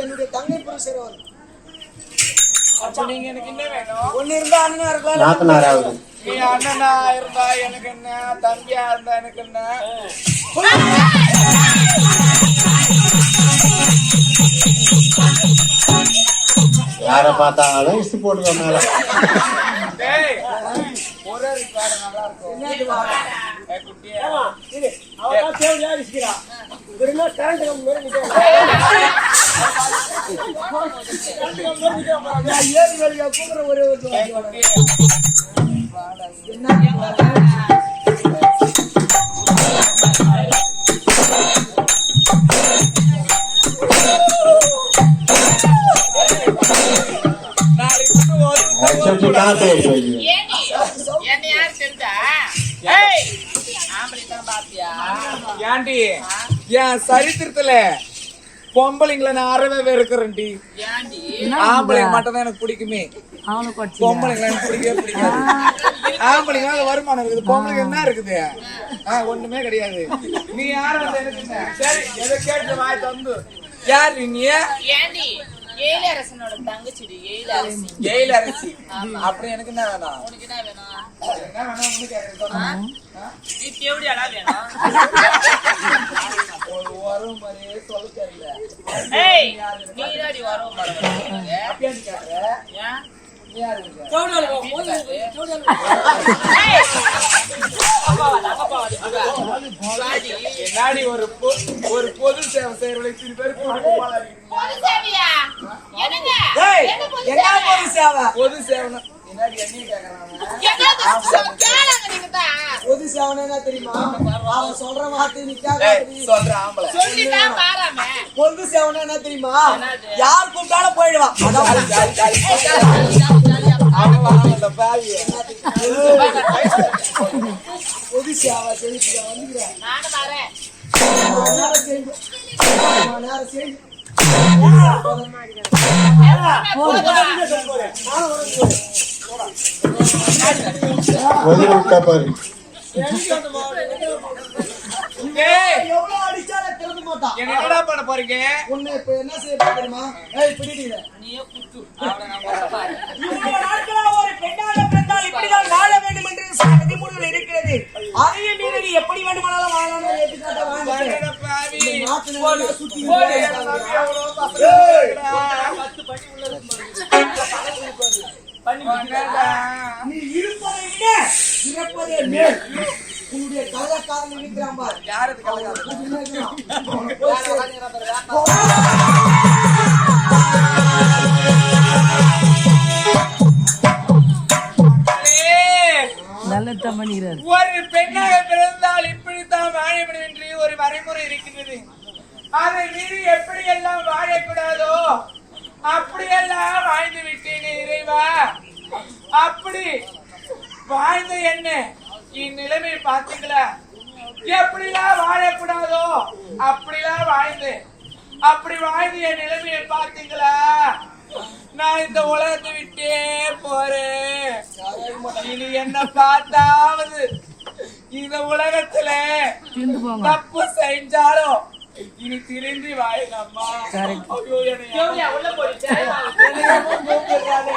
என்னுடைய தங்கை புருஷர் நீங்க எனக்கு என்ன வேணும்? ஒண்ணு இருந்தா அண்ணனா இருக்கலாம் அண்ணனா இருந்தா எனக்கு என்ன? தம்பியா இருந்தா எனக்கு என்ன? யாரை பார்த்தாலும் இஷ்டு போட்டுக்கோ மேல. டேய் ஆம்பளைதான் பாத்தியா? ஏன்டி என் சரித்திரத்துல பொம்பளைங்களை நான் அறவே வெறுக்கிறேன்டி? ஆம்பளைங்க மட்டும் தான் எனக்கு பிடிக்குமே. பொம்பளைங்க எனக்கு பிடிக்கவே பிடிக்காது. ஆம்பளைங்க அது வருமானம் இருக்குது. பொம்பளைங்க என்ன இருக்குது? ஒண்ணுமே கிடையாது. நீ யாரு வந்து எனக்கு என்ன? சரி எதை கேட்டு வாய் தந்து யார் நீ? ஏண்டி? எழிலரசனோட தங்கச்சிடி. ஜெயில அரிசி. அப்படி எனக்கு என்ன வேணாம் உனக்கு என்ன வேணும்? நீ தேவடியாடா வேணும்? ஒரு வரும் மாதிரியே சொல்ல தெரியல. ஏய், நீதாடி வரவு மரம் அப்படியே கேட்கற ஏன்? நீ யாரு இங்க? ஏய், அப்பா வாடா, அப்பா வாடா, அப்பா. வாடி. என்னாடி ஒரு பொ- ஒரு பொது சேவை செய்யறவங்களை இத்தனை பேர் கூட்டு போலாதீங்க. பொது சேவையா? என்னங்க? ஏய், என்ன பொது என்ன சேவை? போது சேவை பொது சேவனை தெரியுமா? அவன் சொல்ற வார்த்தை நீ ஏய், கேட்காத சொல்ற ஆம்பளை. சொல்லிதான் பாராம. பொது சேவனை என்ன தெரியுமா? யார் கூப்பிட்டாலும் போயிடுவான் பொது சேவை. செலுத்தி வந்துக்கிறேன். நேரம் நேரம் விட்டா பாரு. ஏய், எவ்வளவு அடிச்சாலும் திறந்து மாட்டான் என்ன என்னடா பண்ண போறீங்க? உன்னை இப்ப என்ன செய்ய தெரியுமா? ஏய் பிடிக்கல நீயே குத்து. ஒரு பெண்ணாக பிறந்தால் இப்படிதான் வாழ வேண்டும் என்று சில விதிமுறைகள் இருக்கிறது. அதையும் மீறி நீ எப்படி வேண்டுமானாலும். இந்த நாட்டுல எல்லாம் சுத்தி இறப்பதே மேல் உன்னுடைய கள்ளக்காரன்? இருக்கிறான் பார் யார் கலக்காரன்? ஒரு பெண்ணாக பிறந்தால் இப்படித்தான் வாழ வேண்டும் என்று ஒரு வரைமுறை இருக்கிறது அதை மீறி எப்படியெல்லாம் வாழக்கூடாதோ அப்படியெல்லாம் வாழ்ந்து விட்டேனே இறைவா. அப்படி வாழ்ந்த என்ன? இந்நிலைமை பார்த்தீங்களா? எப்படிலாம் வாழக்கூடாதோ அப்படிலாம் வாழ்ந்து அப்படி வாழ்ந்து என் நிலைமையை பார்த்தீங்களா? நான் இந்த உலகத்தை விட்டே போறேன். இனி என்ன பார்த்தாவது இந்த உலகத்துல தப்பு செஞ்சாலும் இனி திரும்பி வாயிலம்மா ஐயோ என்னை தேவடியா, உள்ள கூப்பிடுறானே.